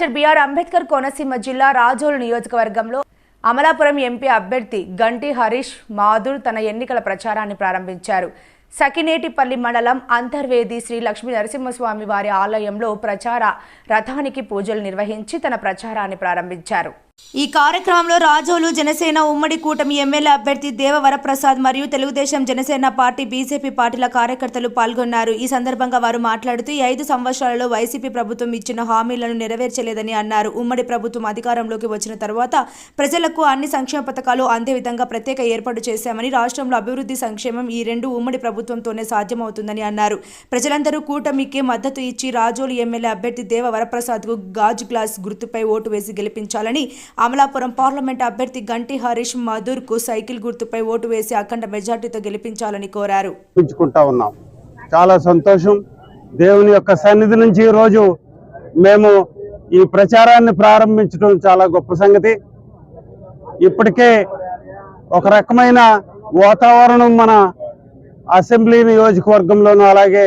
Doctor BR Ambedkar Konaseema జిల్లా రాజోలు నియోజకవర్గంలో Amalapuram MP అభ్యర్థి గంటి హరీష్ మాధుర్ తన ఎన్నికల ప్రచారాన్ని ప్రారంభించారు. సకినేటిపల్లి మండలం అంతర్వేది శ్రీ లక్ష్మీ నరసింహస్వామి వారి ఆలయంలో ప్రచార రథానికి పూజలు నిర్వహించి తన ప్రచారాన్ని ప్రారంభించారు. ఈ కార్యక్రమంలో రాజోలు జనసేన ఉమ్మడి కూటమి ఎమ్మెల్యే అభ్యర్థి దేవ వరప్రసాద్ మరియు తెలుగుదేశం జనసేన పార్టీ బీజేపీ పార్టీల కార్యకర్తలు పాల్గొన్నారు. ఈ సందర్భంగా వారు మాట్లాడుతూ ఈ ఐదు సంవత్సరాలలో వైసీపీ ప్రభుత్వం ఇచ్చిన హామీలను నెరవేర్చలేదని అన్నారు. ఉమ్మడి ప్రభుత్వం అధికారంలోకి వచ్చిన తర్వాత ప్రజలకు అన్ని సంక్షేమ పథకాలు అందే విధంగా ప్రత్యేక ఏర్పాటు చేశామని రాష్ట్రంలో అభివృద్ధి సంక్షేమం ఈ రెండు ఉమ్మడి ప్రభుత్వంతోనే సాధ్యమవుతుందని అన్నారు. ప్రజలందరూ కూటమికి మద్దతు ఇచ్చి రాజోలు ఎమ్మెల్యే అభ్యర్థి దేవ వరప్రసాద్కు గాజు గ్లాస్ గుర్తుపై ఓటు వేసి గెలిపించాలని అమలాపురం పార్లమెంట్ అభ్యర్థి గంటి హరీష్ మధుర్కు సైకిల్ గుర్తుపై ఓటు వేసి అఖండ మెజార్టీతో గెలిపించాలని కోరారు. పెంచుకుంటా ఉన్నాం. చాలా సంతోషం. దేవుని యొక్క సన్నిధి నుంచి ఈరోజు మేము ఈ ప్రచారాన్ని ప్రారంభించడం చాలా గొప్ప సంగతి. ఇప్పటికే ఒక రకమైన వాతావరణం మన అసెంబ్లీ నియోజకవర్గంలోనూ అలాగే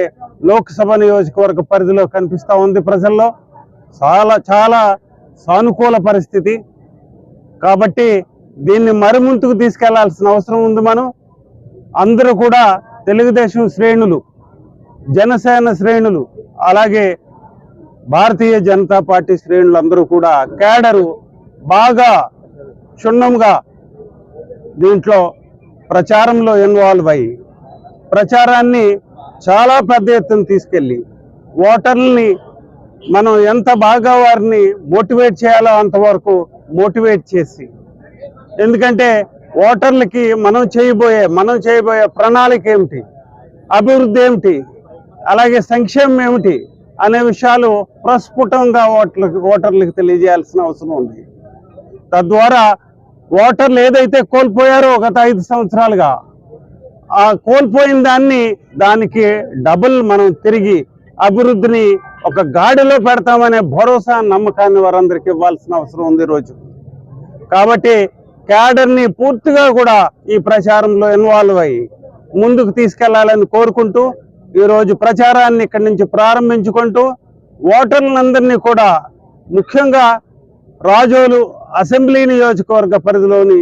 లోక్సభ నియోజకవర్గ పరిధిలో కనిపిస్తూ ఉంది ప్రజల్లో. చాలా చాలా సానుకూల పరిస్థితి. కాబట్టి దీన్ని మరిముందుకు తీసుకెళ్ళాల్సిన అవసరం ఉంది మనం. అందరూ కూడా తెలుగుదేశం శ్రేణులు జనసేన శ్రేణులు అలాగే భారతీయ జనతా పార్టీ శ్రేణులు అందరూ కూడా కేడరు బాగా క్షుణ్ణంగా దీంట్లో ప్రచారంలో ఇన్వాల్వ్ అయ్యి ప్రచారాన్ని చాలా పెద్ద ఎత్తున తీసుకెళ్ళి ఓటర్లని మనం ఎంత బాగా వారిని మోటివేట్ చేయాలో అంతవరకు మోటివేట్ చేసి. ఎందుకంటే ఓటర్లకి మనం చేయబోయే మనం చేయబోయే ప్రణాళిక ఏమిటి? అభివృద్ధి ఏమిటి? అలాగే సంక్షేమం ఏమిటి? అనే విషయాలు ప్రస్ఫుటంగా ఓటర్లకు ఓటర్లకు తెలియజేయాల్సిన అవసరం ఉంది. తద్వారా ఓటర్లు ఏదైతే కోల్పోయారో గత ఐదు సంవత్సరాలుగా ఆ కోల్పోయిన దాన్ని దానికి డబుల్ మనం తిరిగి అభివృద్ధిని ఒక గాడిలో పెడతామనే భరోసా నమ్మకాన్ని వారందరికీ ఇవ్వాల్సిన అవసరం ఉంది రోజు. కాబట్టి క్యాడర్ని పూర్తిగా కూడా ఈ ప్రచారంలో ఇన్వాల్వ్ అయ్యి ముందుకు తీసుకెళ్ళాలని కోరుకుంటూ ఈరోజు ప్రచారాన్ని ఇక్కడి నుంచి ప్రారంభించుకుంటూ ఓటర్లందరినీ కూడా ముఖ్యంగా రాజోలు అసెంబ్లీ నియోజకవర్గ పరిధిలోని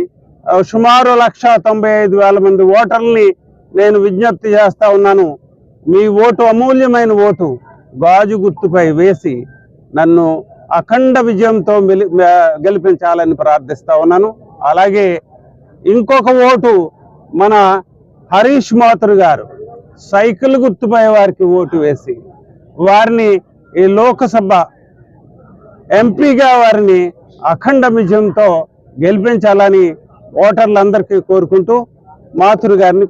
సుమారు లక్ష తొంభై ఐదు వేల మంది ఓటర్లని నేను విజ్ఞప్తి చేస్తా ఉన్నాను. మీ ఓటు అమూల్యమైన ఓటు. గాజు గుర్తుపై వేసి నన్ను అఖండ విజయంతో మెలి- గెలిపించాలని ప్రార్థిస్తా ఉన్నాను. అలాగే ఇంకొక ఓటు మన హరీష్ మాతృ గారు. సైకిల్ గుర్తుపై వారికి ఓటు వేసి వారిని ఈ లోకసభ ఎంపీగా వారిని అఖండ విజయంతో గెలిపించాలని ఓటర్లందరికీ కోరుకుంటూ మాతృ గారిని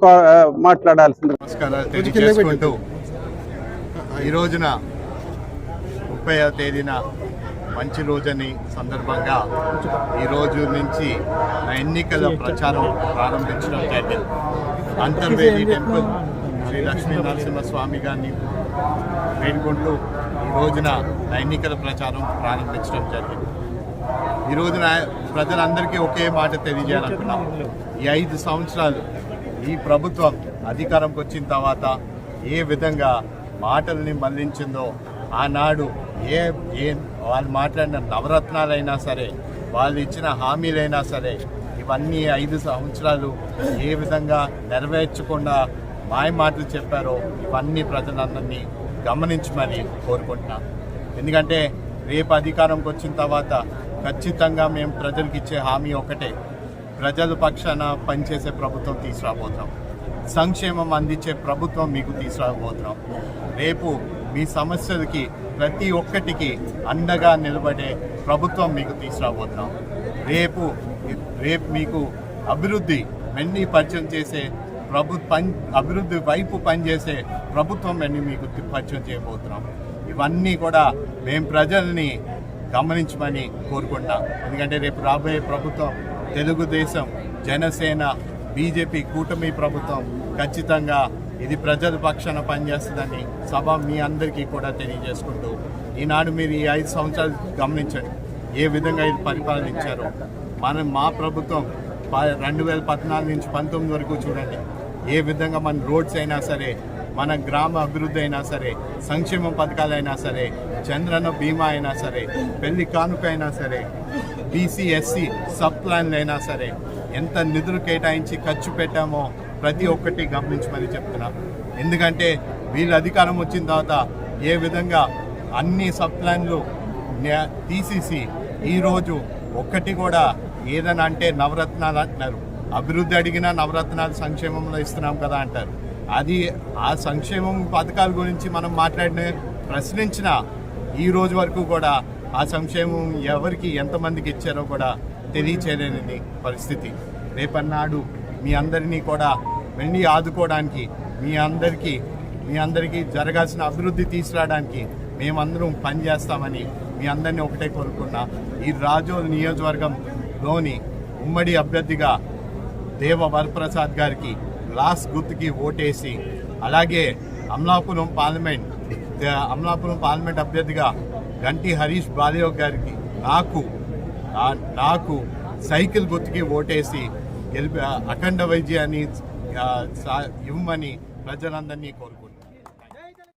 మాట్లాడాల్సింది. నమస్కారాలు ఈ రోజున ముప్పై తేదీన మంచి రోజని సందర్భంగా ఈ రోజు నుంచి నా ఎన్నికల ప్రచారం ప్రారంభించడం జరిగింది. అంతర్వేది టెంపుల్ శ్రీ లక్ష్మీ నరసింహస్వామి గారిని వేడుకుంటూ ఈ రోజున నా ఎన్నికల ప్రచారం ప్రారంభించడం జరిగింది. ఈ రోజున ప్రజలందరికీ ఒకే మాట తెలియజేయాలనుకున్నాం. ఈ ఐదు సంవత్సరాలు ఈ ప్రభుత్వం అధికారంకి వచ్చిన తర్వాత ఏ విధంగా మాటల్ని మళ్ళించిందో ఆనాడు ఏ ఏ వాళ్ళు మాట్లాడిన నవరత్నాలైనా సరే వాళ్ళు ఇచ్చిన హామీలైనా సరే ఇవన్నీ ఐదు సంవత్సరాలు ఏ విధంగా నెరవేర్చకుండా మాయ మాటలు చెప్పారో ఇవన్నీ ప్రజలందరినీ గమనించమని కోరుకుంటున్నాను ఎందుకంటే రేపు అధికారంకి వచ్చిన తర్వాత ఖచ్చితంగా మేము ప్రజలకు ఇచ్చే హామీ ఒకటే ప్రజల పక్షాన పనిచేసే ప్రభుత్వం తీసుకురాబోతాం సంక్షేమం అందించే ప్రభుత్వం మీకు తీసుకురాబోతున్నాం. రేపు మీ సమస్యలకి ప్రతి ఒక్కటికి అండగా నిలబడే ప్రభుత్వం మీకు తీసుకురాబోతున్నాం. రేపు రేపు మీకు అభివృద్ధి వెన్నీ పరిచయం చేసే ప్రభు పని అభివృద్ధి వైపు పనిచేసే ప్రభుత్వం అన్ని మీకు పరిచయం చేయబోతున్నాం. ఇవన్నీ కూడా మేము ప్రజల్ని గమనించమని కోరుకుంటాం ఎందుకంటే రేపు రాబోయే ప్రభుత్వం తెలుగుదేశం జనసేన బీజేపీ కూటమి ప్రభుత్వం ఖచ్చితంగా ఇది ప్రజల పక్షాన పనిచేస్తుందని సభ మీ అందరికీ కూడా తెలియజేసుకుంటూ ఈనాడు మీరు ఈ ఐదు సంవత్సరాలు గమనించండి ఏ విధంగా ఇది పరిపాలించారో. మనం మా ప్రభుత్వం ప- రెండు వేల పద్నాలుగు నుంచి పంతొమ్మిది వరకు చూడండి ఏ విధంగా మన రోడ్స్ అయినా సరే మన గ్రామ అభివృద్ధి అయినా సరే సంక్షేమ పథకాలైనా సరే చంద్రన్న బీమా అయినా సరే పెళ్ళి కానుక అయినా సరే బీసీ ఎస్సీ సబ్ ప్లాన్లు అయినా సరే ఎంత నిధులు కేటాయించి ఖర్చు పెట్టామో ప్రతి ఒక్కటి గమనించమని చెప్తున్నా. ఎందుకంటే వీళ్ళు అధికారం వచ్చిన తర్వాత ఏ విధంగా అన్ని సబ్ ప్లాన్లు తీసేసి ఈరోజు ఒక్కటి కూడా ఏదని అంటే నవరత్నాలు అంటున్నారు. అభివృద్ధి అడిగినా నవరత్నాలు సంక్షేమంలో ఇస్తున్నాం కదా అంటారు. అది ఆ సంక్షేమం పథకాల గురించి మనం మాట్లాడిన ప్రశ్నించిన ఈ రోజు వరకు కూడా ఆ సంక్షేమం ఎవరికి ఎంతమందికి ఇచ్చారో కూడా తెలియచేయలేని పరిస్థితి. రేపన్నాడు మీ అందరినీ కూడా వెళ్ళి ఆదుకోవడానికి మీ అందరికీ మీ అందరికీ జరగాల్సిన అభివృద్ధి తీసుకురావడానికి మేమందరం పనిచేస్తామని మీ అందరినీ ఒకటే కోరుకున్నా. ఈ రాజోల్ నియోజకవర్గంలోని ఉమ్మడి అభ్యర్థిగా దేవ వరప్రసాద్ గారికి లాస్ట్ గుర్తుకి ఓటేసి అలాగే అమలాపురం పార్లమెంట్ అమలాపురం పార్లమెంట్ అభ్యర్థిగా గంటి హరీష్ బాలయోగ్ గారికి నాకు నాకు సైకిల్ గుర్తుకి ఓటేసి గెలిపి అఖండ వైద్యాన్ని సా- ఇవ్వమని ప్రజలందరినీ కోరుకుంటున్నాను.